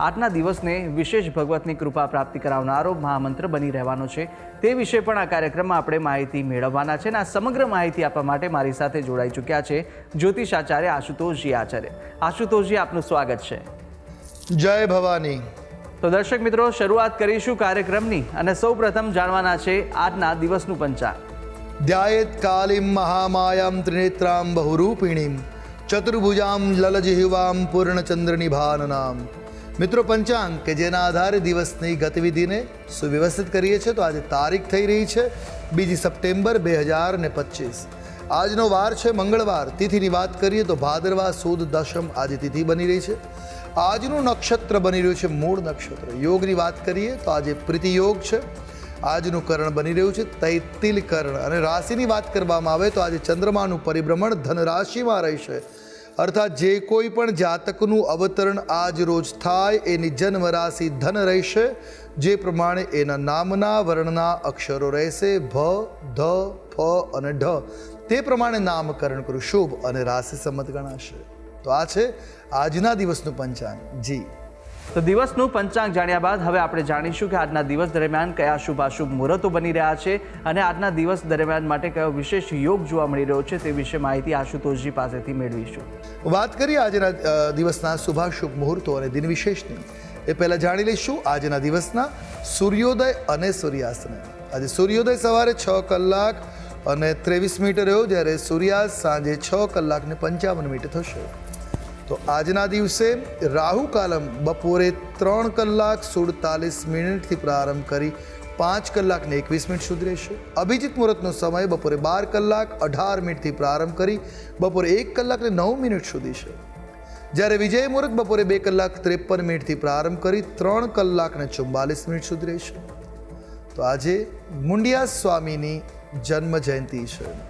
આજના દિવસને વિશેષ ભગવતની કૃપા પ્રાપ્તિ કરાવનારો મહામંત્ર બની રહેવાનો છે. તે વિશે પણ આ કાર્યક્રમમાં આપણે માહિતી મેળવવાના છે અને આ સમગ્ર માહિતી આપવા માટે મારી સાથે જોડાઈ ચૂક્યા છે જ્યોતિષ આચાર્ય આશુતોષજી આચાર્ય. આશુતોષજી આપનું સ્વાગત છે. જય ભવાની. તો દર્શક મિત્રો શરૂઆત કરીશું કાર્યક્રમની અને સૌ પ્રથમ જાણવાના છે આજના દિવસનું પંચાંગ. ધ્યાયેત કાલીમ મહામાયામ ત્રિનેત્રામ બહુરૂપિણીમ ચતુર્ભુજામ પૂર્ણચંદ્ર પૂર્ણચંદ્રનિભાનનામ. મિત્રો, પંચાંગ, કે જેના આધારે દિવસની ગતિવિધિને સુવ્યવસ્થિત કરીએ છીએ, તો આજે તારીખ થઈ રહી છે બીજી સપ્ટેમ્બર બે હજાર ને પચીસ. આજનો વાર છે મંગળવાર. તિથિની વાત કરીએ તો ભાદરવા સુદ દશમ આજે તિથિ બની રહી છે. આજનું નક્ષત્ર બની રહ્યું છે મૂળ નક્ષત્ર. યોગની વાત કરીએ તો આજે પ્રીતિયોગ છે. આજનું કરણ બની રહ્યું છે તૈતિલ કરણ. અને રાશિની વાત કરવામાં આવે તો આજે ચંદ્રમાનું પરિભ્રમણ ધન રાશિમાં રહેશે. અર્થાત જે કોઈ પણ જાતકનું અવતરણ આજ રોજ થાય, એની જન્મ રાશિ ધન રહેશે, જે પ્રમાણે એના નામના, વર્ણના અક્ષરો રહેશે, ભ, ધ, ફ અને ઢ. તે પ્રમાણે નામકરણ કરું, શુભ અને રાશિ સંમત ગણાશે. તો આ છે આજના દિવસનું પંચાંગ. જી. તો દિવસનું પંચાંગ જાણ્યા બાદ હવે આપણે જાણીશું કે આજના દિવસ દરમિયાન કયા શુભાશુભ મુહૂર્તો બની રહ્યા છે અને આજના દિવસ દરમિયાન માટે કયો વિશેષ યોગ જોવા મળી રહ્યો છે તે વિશે માહિતી આશુતોષજી પાસેથી મેળવીશું. વાત કરીએ આજના દિવસના શુભાશુભ મુહૂર્તો અને દિન વિશેષની. એ પહેલાં જાણી લઈશું આજના દિવસના સૂર્યોદય અને સૂર્યાસ્તને. આજે સૂર્યોદય સવારે છ કલાક અને ત્રેવીસ મિનિટ રહ્યો, જ્યારે સૂર્યાસ્ત સાંજે છ કલાક ને પંચાવન મિનિટ થશે. તો આજના દિવસે રાહુ કાલમ બપોરે ત્રણ કલાક સુડતાલીસ મિનિટથી પ્રારંભ કરી પાંચ કલાકને એકવીસ મિનિટ સુધી રહેશે. અભિજીત મુહૂર્તનો સમય બપોરે બાર કલાક અઢાર મિનિટથી પ્રારંભ કરી બપોરે એક કલાકને નવ મિનિટ સુધી છે. જ્યારે વિજય મુહૂર્ત બપોરે બે કલાક ત્રેપન મિનિટથી પ્રારંભ કરી ત્રણ કલાકને ચુમ્બાલીસ મિનિટ સુધી રહેશે. તો આજે મુંડિયા સ્વામીની જન્મ જયંતિ છે.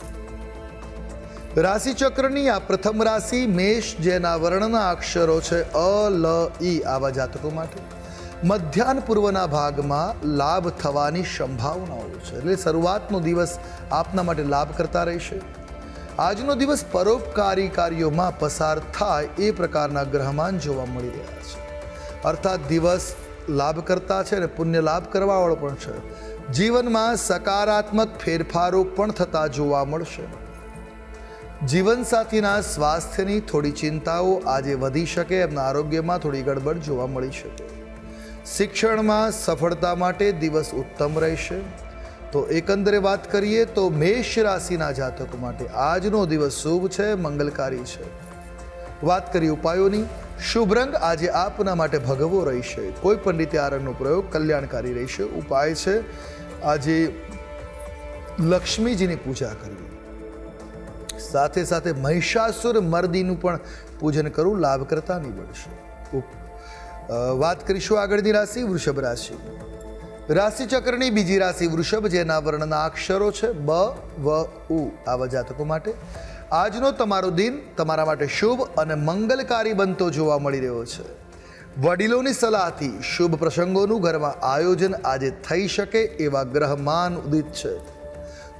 રાશિ ચક્રની આ પ્રથમ રાશિ મેષ, જેના વર્ણના અક્ષરો છે અ, લ, ઈ આવા જાતકો માટે. મધ્યાહન પૂર્વના ભાગમાં લાભ થવાની સંભાવનાઓ છે. એટલે શરૂઆતનો દિવસ આપના માટે લાભ કરતા રહેશે. આજનો દિવસ પરોપકારી કાર્યોમાં પસાર થાય એ પ્રકારના ગ્રહમાન જોવા મળી રહ્યા છે. અર્થાત દિવસ લાભ કરતા છે અને પુણ્ય લાભ કરવાવાળો પણ છે. જીવનમાં સકારાત્મક ફેરફારો પણ થતા જોવા મળશે. જીવનસાથીના સ્વાસ્થ્યની થોડી ચિંતાઓ આજે વધી શકે, એમના આરોગ્યમાં થોડી ગડબડ જોવા મળી શકે. શિક્ષણમાં સફળતા માટે દિવસ ઉત્તમ રહેશે. તો એકંદરે વાત કરીએ તો મેષ રાશિના જાતકો માટે આજનો દિવસ શુભ છે, મંગલકારી છે. વાત કરી ઉપાયોની. શુભ રંગ આજે આપના માટે ભગવો રહેશે. કોઈ પણ રીતે આ રંગનો પ્રયોગ કલ્યાણકારી રહેશે. ઉપાય છે આજે લક્ષ્મીજીની પૂજા કરવી. સાથે સાથે મહિષાસુર મર્દીનું પણ પૂજન કરવું લાભકર્તા નીવડશે વાત કરીશું આગળની રાશિ વૃષભ રાશિ. રાશિચક્રની બીજી રાશિ વૃષભ, જેના વર્ણના અક્ષરો છે બ, વ, ઉ, આવા જાતકો માટે. આજનો તમારો દિન તમારા માટે શુભ અને મંગલકારી બનતો જોવા મળી રહ્યો છે. વડીલોની સલાહથી શુભ પ્રસંગોનું ઘરમાં આયોજન આજે થઈ શકે એવા ગ્રહમાન ઉદિત છે.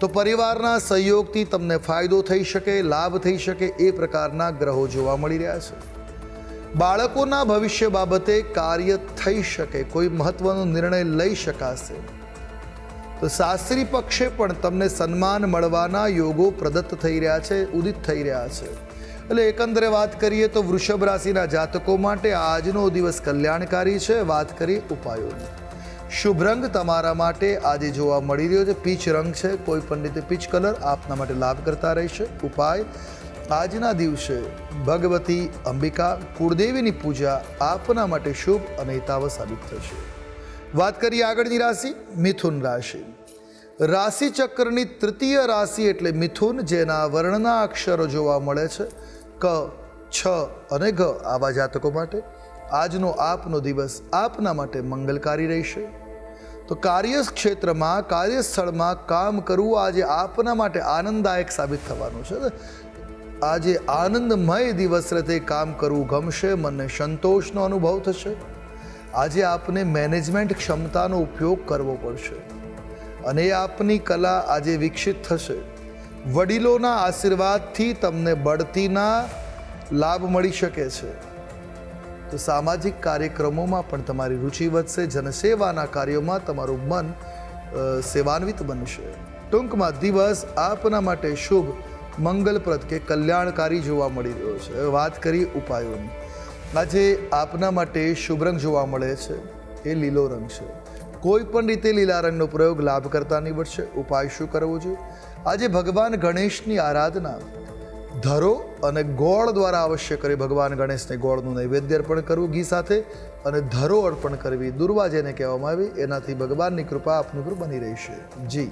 તો પરિવારના સહયોગથી તમને ફાયદો થઈ શકે, લાભ થઈ શકે એ પ્રકારના ગ્રહો જોવા મળી રહ્યા છે. બાળકોના ભવિષ્ય બાબતે કાર્ય થઈ શકે, કોઈ મહત્વનો નિર્ણય લઈ શકાશે. તો શાસ્ત્રી પક્ષે પણ તમને સન્માન મળવાના યોગો પ્રદત્ત થઈ રહ્યા છે, ઉદિત થઈ રહ્યા છે. એટલે એકંદરે વાત કરીએ તો વૃષભ રાશિના જાતકો માટે આજનો દિવસ કલ્યાણકારી છે, વાત કરીએ ઉપાયોની. શુભ રંગ તમારા માટે આજે જોવા મળી રહ્યો છે. પીચ રંગ છે. કોઈ પણ રીતે પીચ કલર આપના માટે લાભ કરતા રહેશે. ઉપાય, આજના દિવસે ભગવતી અંબિકા કુળદેવીની પૂજા આપના માટે શુભ અને હિતાવ સાબિત થશે. વાત કરીએ આગળની રાશિ, મિથુન રાશિ. રાશિ ચક્રની તૃતીય રાશિ એટલે મિથુન, જેના વર્ણના અક્ષરો જોવા મળે છે. ક, છ અને ઘ આવા જાતકો માટે. આજનો આપનો દિવસ આપના માટે મંગલકારી રહેશે. તો કાર્ય ક્ષેત્રમાં કાર્યસ્થળમાં કામ કરવું આજે આપના માટે આનંદદાયક સાબિત થવાનું છે. આજે આનંદમય દિવસ રતે કામ કરવું ગમશે, મનને સંતોષનો અનુભવ થશે. આજે આપને મેનેજમેન્ટ ક્ષમતાનો ઉપયોગ કરવો પડશે. અને એ આપની કલા આજે વિકસિત થશે. વડીલોના આશીર્વાદથી તમને બઢતીના લાભ મળી શકે છે. તો સામાજિક કાર્યક્રમોમાં પણ તમારી રુચિ વધશે, જનસેવાના કાર્યોમાં તમારું મન સેવાન્વિત બનશે. ટૂંકમાં દિવસ આપના માટે શુભ, મંગલપ્રદ કે કલ્યાણકારી જોવા મળી રહ્યો છે. વાત કરીએ ઉપાયોની. આજે આપના માટે શુભ રંગ જોવા મળે છે. એ લીલો રંગ છે. કોઈ પણ રીતે લીલા રંગનો પ્રયોગ લાભ કરતા નીવડશે. ઉપાય શું કરવો જોઈએ? આજે ભગવાન ગણેશની આરાધના ધરો અને ગોળ દ્વારા અવશ્ય કરી ભગવાન ગણેશને ગોળનું નૈવેદ્ય અર્પણ કરવું ઘી સાથે અને ધરો અર્પણ કરવી દુર્વા જેને કહેવામાં આવી, એનાથી ભગવાનની કૃપા આપનું ઉપર બની રહેશે. જી.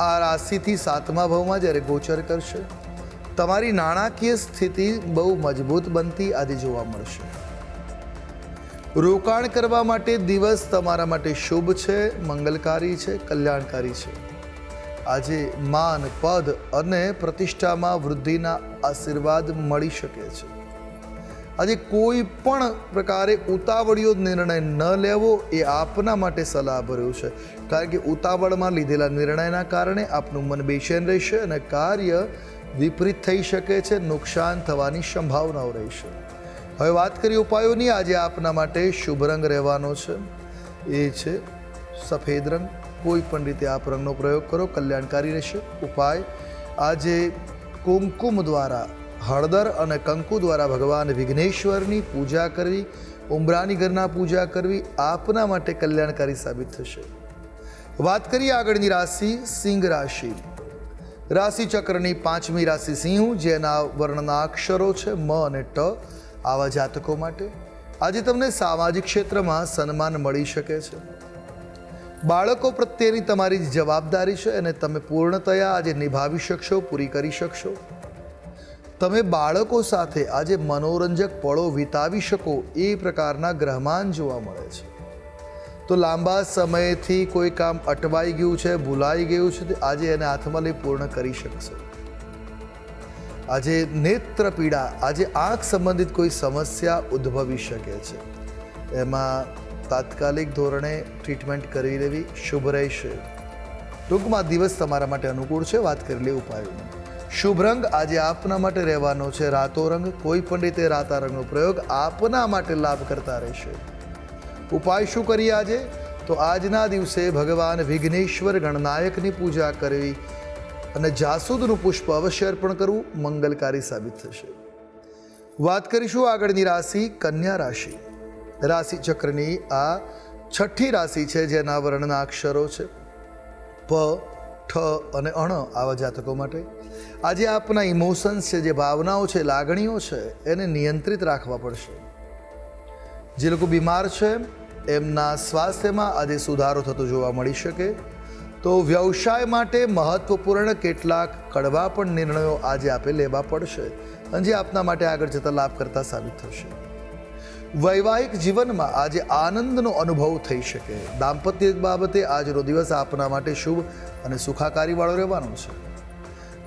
આ રાશિથી સાતમા ભાવમાં જ્યારે ગોચર કરશે, તમારી નાણાકીય સ્થિતિ બહુ મજબૂત બનતી આજે જોવા મળશે. રોકાણ કરવા માટે દિવસ તમારા માટે શુભ છે, મંગલકારી છે, કલ્યાણકારી છે. આજે માન, પદ અને પ્રતિષ્ઠામાં વૃદ્ધિના આશીર્વાદ મળી શકે છે. આજે કોઈ પણ પ્રકારે ઉતાવળિયો નિર્ણય ન લેવો એ આપના માટે સલાહભર્યું છે. કારણ કે ઉતાવળમાં લીધેલા નિર્ણયના કારણે આપનું મન બેચેન રહેશે અને કાર્ય વિપરીત થઈ શકે છે, નુકસાન થવાની સંભાવનાઓ રહેશે. હવે વાત કરીએ ઉપાયોની. આજે આપના માટે શુભ રંગ રહેવાનો છે. એ છે સફેદ રંગ. કોઈ પણ રીતે આપ રંગનો પ્રયોગ કરો, કલ્યાણકારી રહેશે. ઉપાય, આજે કુમકુમ દ્વારા હળદર અને કંકુ દ્વારા ભગવાન વિઘ્નેશ્વરની પૂજા કરવી, ઉમરાની ઘરના પૂજા કરવી આપના માટે કલ્યાણકારી સાબિત થશે. વાત કરીએ આગળની રાશિ સિંહ રાશિ. રાશિ ચક્રની પાંચમી રાશિ સિંહ, જેના વર્ણના અક્ષરો છે મ અને ટ આવા જાતકો માટે. આજે તમને સામાજિક ક્ષેત્રમાં સન્માન મળી શકે છે. બાળકો પ્રત્યેની તમારી જવાબદારી છે અને તમે પૂર્ણતયા આજે નિભાવી શકશો, પૂરી કરી શકશો. તમે બાળકો સાથે આજે મનોરંજક પળો વિતાવી શકો એ પ્રકારના ગ્રહમાન જોવા મળે છે. તો લાંબા સમયથી કોઈ કામ અટવાઈ ગયું છે, ભૂલાઈ ગયું છે આજે એને હાથમાં લઈ પૂર્ણ કરી શકશે. આજે નેત્ર પીડા, આજે આંખ સંબંધિત કોઈ સમસ્યા ઉદ્ભવી શકે છે. એમાં તાત્કાલિક ધોરણે ટ્રીટમેન્ટ કરી લેવી શુભ રહેશે. ટૂંકમાં દિવસ તમારા માટે અનુકૂળ છે, વાત કરી લે ઉપાયોની. શુભ રંગ આજે આપના માટે રહેવાનો છે, રાતો રંગ, કોઈ પણ રીતે રાતા રંગનો પ્રયોગ આપના માટે લાભ કરતા રહેશે. ઉપાય શું કરીએ આજે? તો આજના દિવસે ભગવાન વિઘ્નેશ્વર ગણનાયકની પૂજા કરવી અને જાસૂદનું પુષ્પ અવશ્ય અર્પણ કરવું મંગલકારી સાબિત થશે. વાત કરીશું આગળની રાશિ કન્યા રાશિ. રાશિ ચક્રની આ છઠ્ઠી રાશિ છે જેના વર્ણના અક્ષરો છે. પ, ઠ અને અણ આવા જાતકો માટે. આજે આપના ઇમોશન્સ છે, જે ભાવનાઓ છે, લાગણીઓ છે, એને નિયંત્રિત રાખવા પડશે. જે લોકો બીમાર છે એમના સ્વાસ્થ્યમાં આજે સુધારો થતો જોવા મળી શકે. તો વ્યવસાય માટે મહત્વપૂર્ણ કેટલાક કડવા પણ નિર્ણયો આજે આપે લેવા પડશે. અને જે આપના માટે આગળ જતાં લાભ કરતા સાબિત થશે. વૈવાહિક જીવનમાં આજે આનંદનો અનુભવ થઈ શકે. દાંપત્ય બાબતે આજનો દિવસ આપના માટે શુભ અને સુખાકારીવાળો રહેવાનો છે.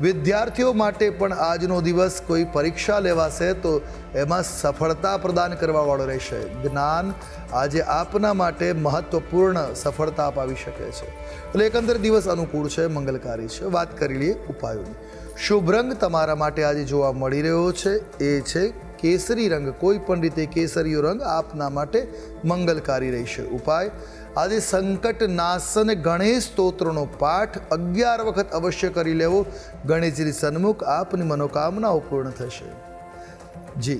વિદ્યાર્થીઓ માટે પણ આજનો દિવસ કોઈ પરીક્ષા લેવાશે તો એમાં સફળતા પ્રદાન કરવાવાળો રહેશે. જ્ઞાન આજે આપના માટે મહત્વપૂર્ણ સફળતા અપાવી શકે છે. એટલે એકંદર દિવસ અનુકૂળ છે, મંગલકારી છે. વાત કરી લઈએ ઉપાયોની. શુભ રંગ તમારા માટે આજે જોવા મળી રહ્યો છે. એ છે કેસરી રંગ, કોઈ પણ રીતે કેસરીયો રંગ આપના માટે મંગલકારી રહેશે. ઉપાય, આજે સંકટ નાશન ગણેશ સ્તોત્રનો પાઠ અગિયાર વખત અવશ્ય કરી લેવો. ગણેશજી સન્મુખ આપની મનોકામનાઓ પૂર્ણ થશે. જી.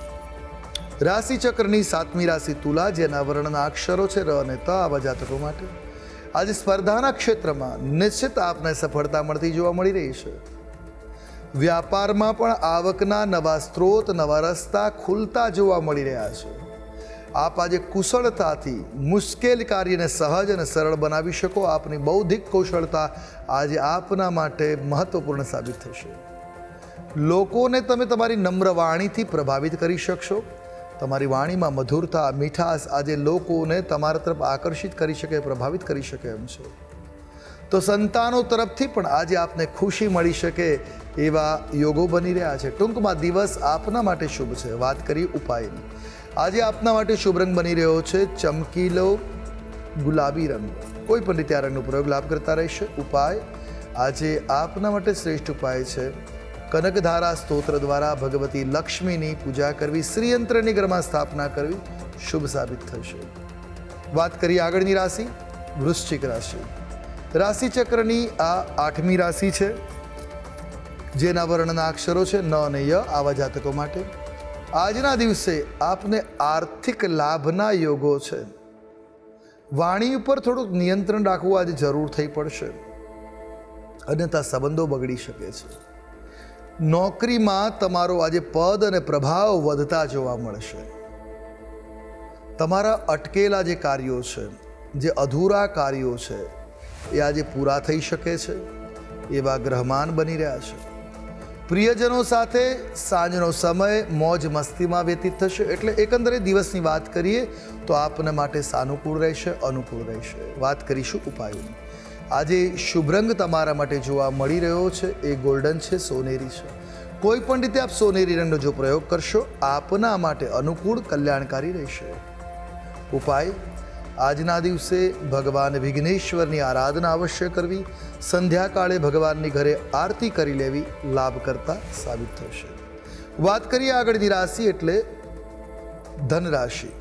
રાશિ ચક્રની સાતમી રાશિ તુલા, જેના વર્ણના અક્ષરો છે ર અને ત, આવા જાતકો માટે. આજે સ્પર્ધાના ક્ષેત્રમાં નિશ્ચિત આપને સફળતા મળતી જોવા મળી રહી છે. વ્યાપારમાં પણ આવકના નવા સ્ત્રોત, નવા રસ્તા ખુલતા જોવા મળી રહ્યા છે. આપ આજે કુશળતાથી મુશ્કેલ કાર્યને સહજ અને સરળ બનાવી શકો. આપની બૌદ્ધિક કૌશળતા આજે આપના માટે મહત્વપૂર્ણ સાબિત થશે. લોકોને તમે તમારી નમ્ર વાણીથી પ્રભાવિત કરી શકશો. તમારી વાણીમાં મધુરતા, મીઠાશ આજે લોકોને તમારા તરફ આકર્ષિત કરી શકે, પ્રભાવિત કરી શકે એમ છે. તો સંતાનો તરફથી પણ આજે આપને ખુશી મળી શકે એવા યોગો બની રહ્યા છે. ટૂંકમાં દિવસ આપના માટે શુભ છે. વાત કરીએ ઉપાયની. આજે આપના માટે શુભ રંગ બની રહ્યો છે. ચમકીલો ગુલાબી રંગ. કોઈ પણ રીતે આ રંગનો પ્રયોગ લાભ કરતા રહેશે. ઉપાય. આજે આપના માટે શ્રેષ્ઠ ઉપાય છે. કનકધારા સ્તોત્ર દ્વારા ભગવતી લક્ષ્મીની પૂજા કરવી, શ્રીયંત્રની ઘરમાં સ્થાપના કરવી શુભ સાબિત થશે. વાત કરીએ આગળની રાશિ, વૃશ્ચિક રાશિ. રાશિચક્રની આ આઠમી રાશિ છે, જેના વર્ણના અક્ષરો છે ન અને ય આવા જાતકો માટે. આજના દિવસે આપને આર્થિક લાભના યોગો છે. વાણી ઉપર થોડુંક નિયંત્રણ રાખવું આજે જરૂર થઈ પડશે. અન્યથા સંબંધો બગડી શકે છે. નોકરીમાં તમારો આજે પદ અને પ્રભાવ વધતા જોવા મળશે. તમારા અટકેલા જે કાર્યો છે, જે અધૂરા કાર્યો છે, એ આજે પૂરા થઈ શકે છે, એવા ગ્રહમાન બની રહ્યા છે. પ્રિયજનો સાથે સાંજનો સમય મોજ મસ્તીમાં વ્યતીત થશે, એટલે એકંદરે દિવસની વાત કરીએ તો આપને માટે સાનુકૂળ રહેશે, અનુકૂળ રહેશે. વાત કરીશું ઉપાયોની. આજે શુભ રંગ તમારા માટે જોવા મળી રહ્યો છે. એ ગોલ્ડન છે, સોનેરી છે. કોઈ પણ રીતે આપ સોનેરી રંગનો જો પ્રયોગ કરશો, આપના માટે અનુકૂળ કલ્યાણકારી રહેશે. ઉપાય, આજના દિવસે ભગવાન વિઘ્નેશ્વરની આરાધના અવશ્ય કરવી. સંધ્યાકાળે ભગવાનની ઘરે આરતી કરી લેવી લાભ કરતા સાબિત થશે. વાત કરીએ આગળની રાશિ એટલે ધન રાશિ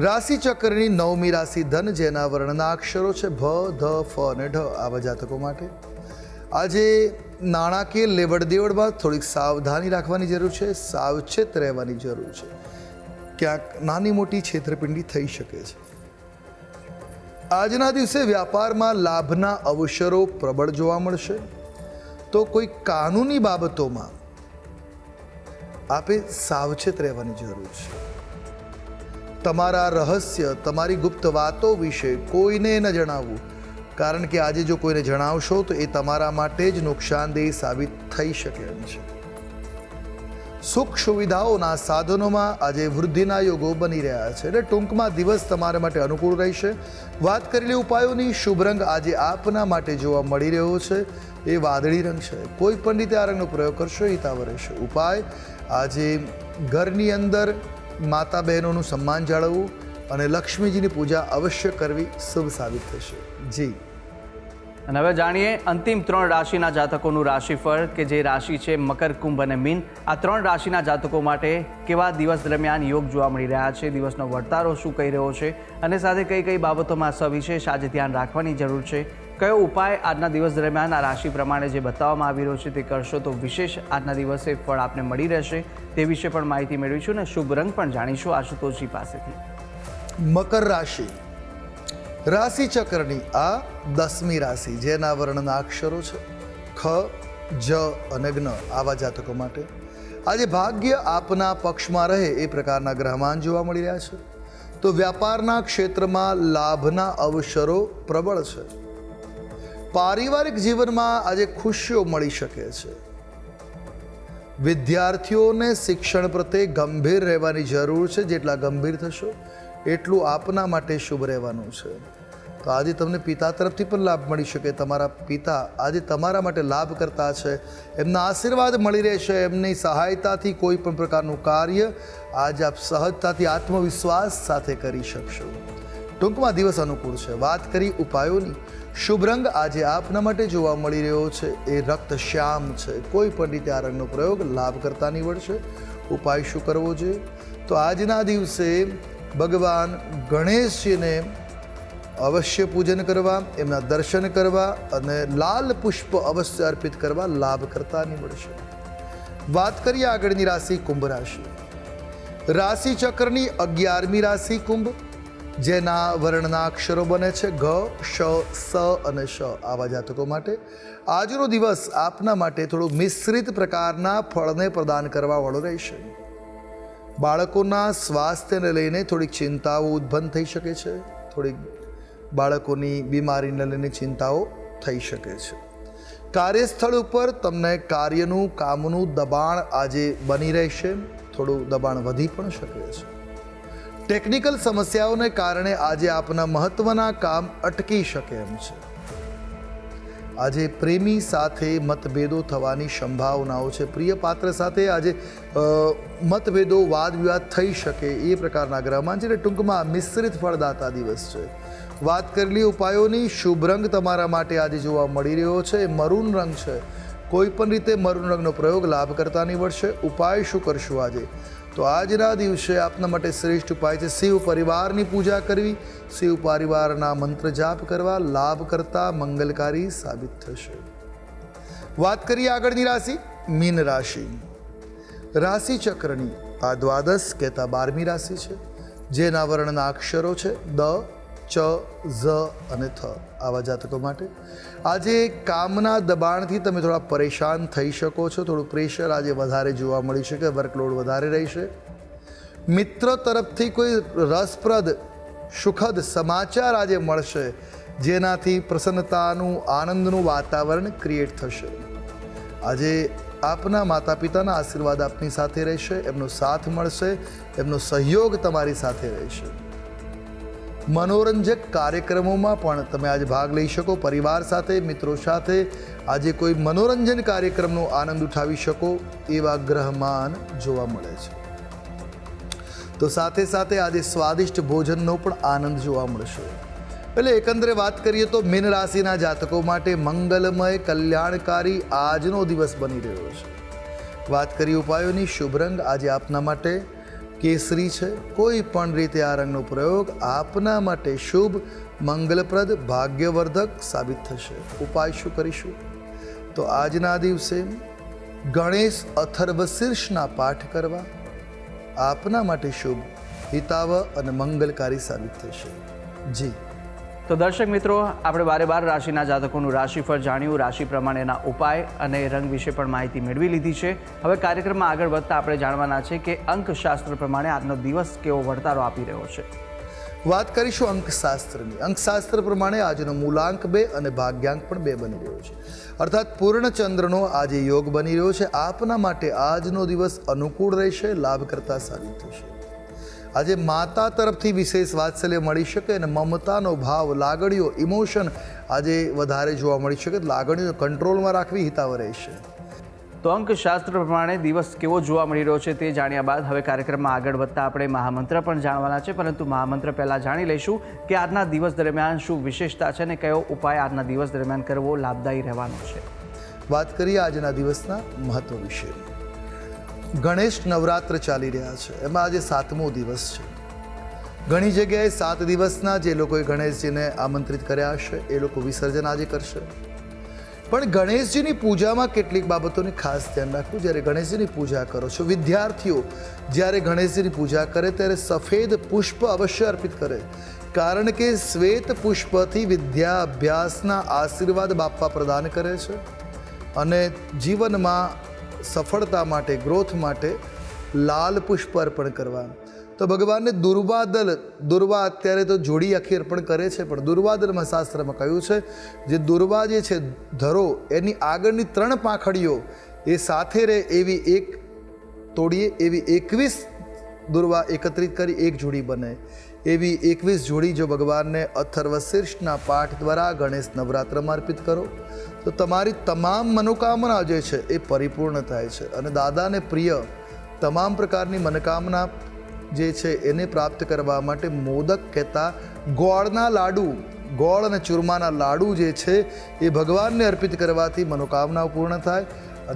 રાશિ ચક્રની નવમી રાશિ ધન, જેના વર્ણના અક્ષરો છે ભ, ધ, ફ અને ઢ, આવા જાતકો માટે. આજે નાણાકીય લેવડ દેવડમાં થોડીક સાવધાની રાખવાની જરૂર છે, સાવચેત રહેવાની જરૂર છે. ક્યાંક નાની મોટી છેતરપિંડી થઈ શકે છે. આજના દિવસે વ્યાપારમાં લાભના અવસરો પ્રબળ જોવા મળશે. તો કોઈ કાનૂની બાબતોમાં આપે સાવચેત રહેવાની જરૂર છે. તમારા રહસ્ય, તમારી ગુપ્ત વાતો વિશે કોઈને ન જણાવવું. કારણ કે આજે જો કોઈને જણાવશો, તો એ તમારા માટે જ નુકસાનદેહી સાબિત થઈ શકે એમ છે. સુખ સુવિધાઓના સાધનોમાં આજે વૃદ્ધિના યોગો બની રહ્યા છે એટલે ટૂંકમાં દિવસ તમારા માટે અનુકૂળ રહેશે. વાત કરેલી ઉપાયોની શુભ રંગ આજે આપના માટે જોવા મળી રહ્યો છે. એ વાદળી રંગ છે. કોઈ પણ રીતે આ રંગનો પ્રયોગ કરશો હિતાવ રહેશે. ઉપાય, આજે ઘરની અંદર માતા બહેનોનું સન્માન જાળવવું અને લક્ષ્મીજીની પૂજા અવશ્ય કરવી શુભ સાબિત થશે. જી. અને હવે જાણીએ અંતિમ ત્રણ રાશિના જાતકોનું રાશિફળ કે જે રાશિ છે મકર, કુંભ અને મીન. આ ત્રણ રાશિના જાતકો માટે કેવા દિવસ દરમિયાન યોગ જોવા મળી રહ્યા છે, દિવસનો વર્તારો શું કહી રહ્યો છે, અને સાથે કઈ કઈ બાબતોમાં સવિશેષ આજે ધ્યાન રાખવાની જરૂર છે કયો ઉપાય આજના દિવસ દરમિયાન આ રાશિ પ્રમાણે જે બતાવવામાં આવી રહ્યો છે તે કરશો તો વિશેષ આજના દિવસે ફળ આપને મળી રહેશે તે વિશે પણ માહિતી મેળવીશું અને શુભ રંગ પણ જાણીશું આશુતોષજી પાસેથી. મકર રાશિ. રાશિ ચક્રની આ દસમી રાશિ, જેના વર્ણના અક્ષરો છે ખ, જ અને જ્ઞ, આવા જાતકો માટે. આજે ભાગ્ય આપના પક્ષમાં રહે એ પ્રકારના ગ્રહમાન જોવા મળી રહ્યા છે. તો વ્યાપારના ક્ષેત્રમાં લાભના અવસરો પ્રબળ છે. પારિવારિક જીવનમાં આજે ખુશીઓ મળી શકે છે. વિદ્યાર્થીઓને શિક્ષણ પ્રત્યે ગંભીર રહેવાની જરૂર છે. જેટલા ગંભીર થશો, એટલું આપના માટે શુભ રહેવાનું છે. તો આજે તમને પિતા તરફથી પણ લાભ મળી શકે. તમારા પિતા આજે તમારા માટે લાભ કરતા છે. એમના આશીર્વાદ મળી રહેશે. એમની સહાયતાથી કોઈ પણ પ્રકારનું કાર્ય આજે આપ સહજતાથી, આત્મવિશ્વાસ સાથે કરી શકશો. ટૂંકમાં દિવસ અનુકૂળ છે. વાત કરી ઉપાયોની. શુભ રંગ આજે આપના માટે જોવા મળી રહ્યો છે. એ રક્ત શ્યામ છે. કોઈ પણ રીતે આ રંગનો પ્રયોગ લાભ કરતા નીવડશે. ઉપાય શું કરવો જોઈએ? તો આજના દિવસે ભગવાન ગણેશજીને અવશ્ય પૂજન કરવા, એમના દર્શન કરવા અને લાલ પુષ્પ અવશ્ય અર્પિત કરવા લાભ કરતા નીવડશે. વાત કરીએ આગળની રાશિ કુંભ રાશિ. રાશિ ચક્રની અગિયારમી રાશિ કુંભ. જેના વર્ણના અક્ષરો બને છે ઘ, શ, સ અને શ આવા જાતકો માટે. આજનો દિવસ આપના માટે થોડું મિશ્રિત પ્રકારના ફળને પ્રદાન કરવાવાળો રહેશે. બાળકોના સ્વાસ્થ્યને લઈને થોડીક ચિંતાઓ ઉદ્ભન્ન થઈ શકે છે. થોડીક બાળકોની બીમારીને લઈને ચિંતાઓ થઈ શકે છે. કાર્યસ્થળ ઉપર તમને કાર્યનું, કામનું દબાણ આજે બની રહેશે. થોડું દબાણ વધી પણ શકે છે. ટેકનિકલ સમસ્યાઓને કારણે આજે આપના મહત્વના કામ અટકી શકે એમ છે. આજે પ્રેમી સાથે મતભેદો થવાની સંભાવનાઓ છે. પ્રિય પાત્ર સાથે આજે મતભેદો વાદ વિવાદ થઈ શકે એ પ્રકારના ગ્રહમાં છે એટલે ટૂંકમાં મિશ્રિત ફળદાતા દિવસ છે. વાત કરેલી ઉપાયોની, શુભ રંગ તમારા માટે આજે જોવા મળી રહ્યો છે. મરૂન રંગ છે. કોઈ પણ રીતે મરૂન રંગનો પ્રયોગ લાભકર્તા નીવડશે ઉપાય શું કરશું આજે? તો આજના દિવસે આપના માટે શ્રેષ્ઠ ઉપાય છે શિવ પરિવારની પૂજા કરવી. શિવ પરિવારના મંત્ર જાપ કરવા લાભ કરતા મંગલકારી સાબિત થશે. વાત કરીએ આગળની રાશિ, મીન રાશિ. રાશિ ચક્રની આ દ્વાદશ કહેતા બારમી રાશિ છે. જેના વર્ણના અક્ષરો છે દ ચ, ઝ અને થ આવા જાતકો માટે. આજે કામના દબાણથી તમે થોડા પરેશાન થઈ શકો છો. થોડું પ્રેશર આજે વધારે જોવા મળી શકે, વર્કલોડ વધારે રહેશે. મિત્ર તરફથી કોઈ રસપ્રદ, સુખદ સમાચાર આજે મળશે, જેનાથી પ્રસન્નતાનું, આનંદનું વાતાવરણ ક્રિએટ થશે. આજે આપના માતા પિતાના આશીર્વાદ આપની સાથે રહેશે, એમનો સાથ મળશે, એમનો સહયોગ તમારી સાથે રહેશે. મનોરંજક કાર્યક્રમોમાં પણ તમે આજે ભાગ લઈ શકો. પરિવાર સાથે, મિત્રો સાથે આજે કોઈ મનોરંજન કાર્યક્રમનો આનંદ ઉઠાવી શકો એવા ગ્રહમાન જોવા મળે છે. તો સાથે સાથે આજે સ્વાદિષ્ટ ભોજનનો પણ આનંદ જોવા મળશે. એટલે એકંદરે વાત કરીએ તો મીન રાશિના જાતકો માટે મંગલમય, કલ્યાણકારી આજનો દિવસ બની રહ્યો છે. વાત કરી ઉપાયોની, શુભ રંગ આજે આપના માટે કેસરી છે. કોઈ પણ રીતે આ રંગનો પ્રયોગ આપના માટે શુભ, મંગલપ્રદ, ભાગ્યવર્ધક સાબિત થશે. ઉપાય શું કરીશું? તો આજના દિવસે ગણેશ અથર્વશીર્ષના પાઠ કરવા આપના માટે શુભ હિતાવ અને મંગલકારી સાબિત થશે. જી. તો દર્શક મિત્રો, આપણે બારે બાર રાશિના જાતકોનું રાશિફળ જાણ્યું, રાશિ પ્રમાણેના ઉપાય અને રંગ વિશે પણ માહિતી મેળવી લીધી છે. હવે કાર્યક્રમમાં આગળ વધતા આપણે જાણવાના છે કે અંકશાસ્ત્ર પ્રમાણે આજનો દિવસ કેવો વળતારો આપી રહ્યો છે. વાત કરીશું અંકશાસ્ત્રની. અંકશાસ્ત્ર પ્રમાણે આજનો મૂલાંક બે અને ભાગ્યાંક પણ બે બની રહ્યો છે. અર્થાત પૂર્ણચંદ્રનો આજે યોગ બની રહ્યો છે. આપના માટે આજનો દિવસ અનુકૂળ રહેશે, લાભકર્તા સાબિત થશે. આજે માતા તરફથી વિશેષ વાત્સલ્ય મળી શકે અને મમતાનો ભાવ લાગણીઓ ઇમોશન આજે વધારે જોવા મળી શકે. લાગણીઓ કંટ્રોલમાં રાખવી હિતાવ રહેશે તો અંકશાસ્ત્ર પ્રમાણે દિવસ કેવો જોવા મળી રહ્યો છે તે જાણ્યા બાદ હવે કાર્યક્રમમાં આગળ વધતા આપણે મહામંત્ર પણ જાણવાના છે. પરંતુ મહામંત્ર પહેલાં જાણી લઈશું કે આજના દિવસ દરમિયાન શું વિશેષતા છે અને કયો ઉપાય આજના દિવસ દરમિયાન કરવો લાભદાયી રહેવાનો છે. વાત કરીએ આજના દિવસના મહત્વ વિશે. ગણેશ નવરાત્ર ચાલી રહ્યા છે. એમાં આજે સાતમો દિવસ છે. ઘણી જગ્યાએ સાત દિવસના જે લોકોએ ગણેશજીને આમંત્રિત કર્યા હશે, એ લોકો વિસર્જન આજે કરશે. પણ ગણેશજીની પૂજામાં કેટલીક બાબતોને ખાસ ધ્યાન રાખવું, જ્યારે ગણેશજીની પૂજા કરો છો, વિદ્યાર્થીઓ જ્યારે ગણેશજીની પૂજા કરે, ત્યારે સફેદ પુષ્પ અવશ્ય અર્પિત કરે. કારણ કે શ્વેત પુષ્પથી વિદ્યા અભ્યાસના આશીર્વાદ બાપા પ્રદાન કરે છે. અને જીવનમાં સફળતા માટે ગ્રોથ માટે લાલ પુષ્પ અર્પણ કરવા તો ભગવાનને દુર્વાદલ, દુર્વા અત્યારે તો જોડી આખી અર્પણ કરે છે, પણ દુર્વાદલમાં શાસ્ત્રમાં કહ્યું છે જે દુર્વા જે છે, ધરો, એની આગળની ત્રણ પાંખડીઓ એ સાથે રહે એવી એક તોડીએ, એવી એકવીસ દુર્વા એકત્રિત કરી એક જોડી બને. એવી એકવીસ જોડી જો ભગવાનને અથર્વશીર્ષના પાઠ દ્વારા ગણેશ નવરાત્રમાં અર્પિત કરો, તો તમારી તમામ મનોકામના જે છે એ પરિપૂર્ણ થાય છે. અને દાદાને પ્રિય તમામ પ્રકારની મનોકામના જે છે એને પ્રાપ્ત કરવા માટે મોદક કહેતા ગોળના લાડુ, ગોળ અને ચૂરમાના લાડુ જે છે એ ભગવાનને અર્પિત કરવાથી મનોકામનાઓ પૂર્ણ થાય.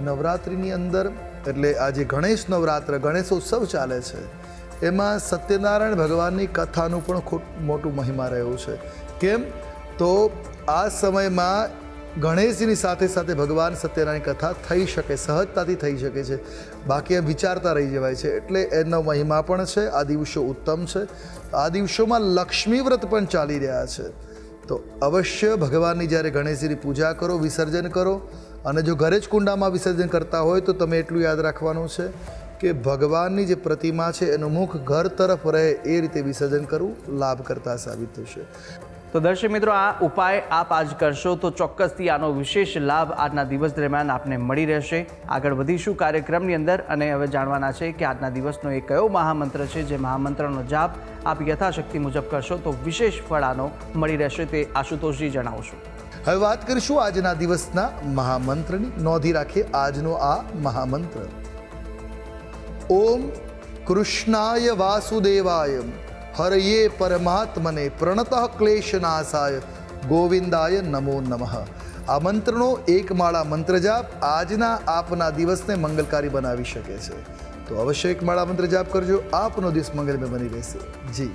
નવરાત્રિની અંદર, એટલે આજે ગણેશ નવરાત્ર, ગણેશોત્સવ ચાલે છે. એમાં સત્યનારાયણ ભગવાનની કથાનું પણ ખૂબ મોટું મહિમા રહ્યું છે. કેમ? તો આ સમયમાં ગણેશજીની સાથે સાથે ભગવાન સત્યનારાયણ કથા થઈ શકે, સહજતાથી થઈ શકે છે. બાકી એમ વિચારતા રહી જવાય છે. એટલે એનો મહિમા પણ છે, આ દિવસો ઉત્તમ છે. આ દિવસોમાં લક્ષ્મી વ્રત પણ ચાલી રહ્યા છે. તો અવશ્ય ભગવાનની જ્યારે ગણેશજીની પૂજા કરો, વિસર્જન કરો, અને જો ઘરે જ કુંડામાં વિસર્જન કરતા હોય તો તમે એટલું યાદ રાખવાનું છે. કે ભગવાનની જે પ્રતિમા છે એનું મુખ ઘર તરફ રહે એ રીતે વિસર્જન કરવું લાભ કરતા સાબિત થશે. તો દર્શક મિત્રો આ ઉપાય આપ આજ કરશો તો ચોક્કસથી આનો વિશેષ લાભ આજના દિવસ દરમિયાન આપને મળી રહેશે. આગળ વધીશું કાર્યક્રમની અંદર અને હવે જાણવાના છે કે આજના દિવસનો એ કયો મહામંત્ર છે જે મહામંત્રનો જાપ આપ યથાશક્તિ મુજબ કરશો તો વિશેષ ફળ આનો મળી રહેશે તે આશુતોષજી જણાવશો. હવે વાત કરીશું આજના દિવસના મહામંત્રની. નોંધી રાખીએ આજનો આ મહામંત્ર. ઓમ કૃષ્ણાય વાસુદેવાય. હરયે પરમાત્મને પ્રણત ક્લેશનાશાય. ગોવિંદાય નમો નમઃ. આ મંત્રનો એક માળા મંત્ર જાપ આજના આપના દિવસને મંગલકારી બનાવી શકે છે. તો અવશ્ય એક માળા મંત્ર જાપ કરજો. આપનો દિવસ મંગલમય બની રહેશે. જી.